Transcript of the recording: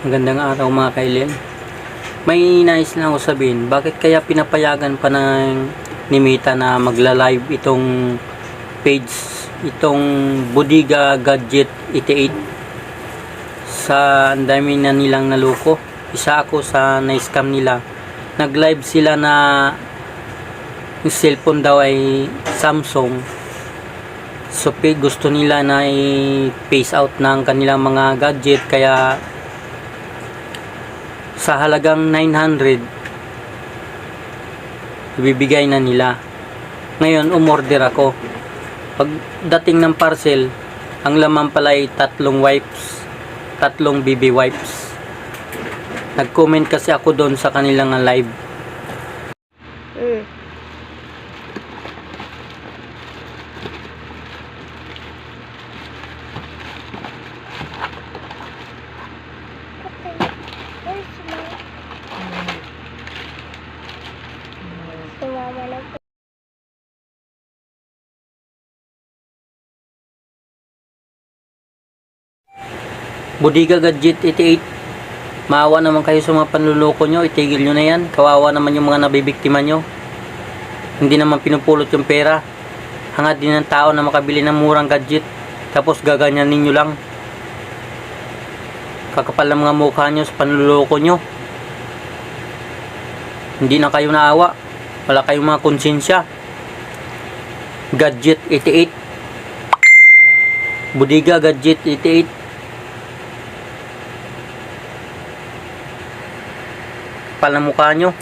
Magandang araw mga kailen. May nais lang ako sabihin, bakit kaya pinapayagan pa ng ni Mita na magla-live itong page, itong Budiga Gadget 88 sa ang dami na nilang naluko. Isa ako sa na-scam nila. Nag-live sila na yung cellphone daw ay Samsung. So gusto nila na i-phase out ng kanilang mga gadget kaya sa halagang 900 ibibigay na nila. Ngayon, umorder ako. Pagdating ng parcel, ang laman pala ay tatlong wipes, tatlong BB wipes. Nag-comment kasi ako doon sa kanilang live. Sumama na po. Budiga Gadget 88. Maawa naman kayo sa mga panluloko nyo. Itigil nyo na yan. Kawawa naman yung mga nabibiktima nyo. Hindi naman pinupulot yung pera. Hangad din ng tao na makabili ng murang gadget. Tapos gaganyan ninyo lang. Kakapal ng mga mukha nyo sa panluloko nyo. Hindi na kayo naawa. Wala kayong mga konsensya. Gadget 88. Budiga Gadget 88. Kapal ng mukha nyo.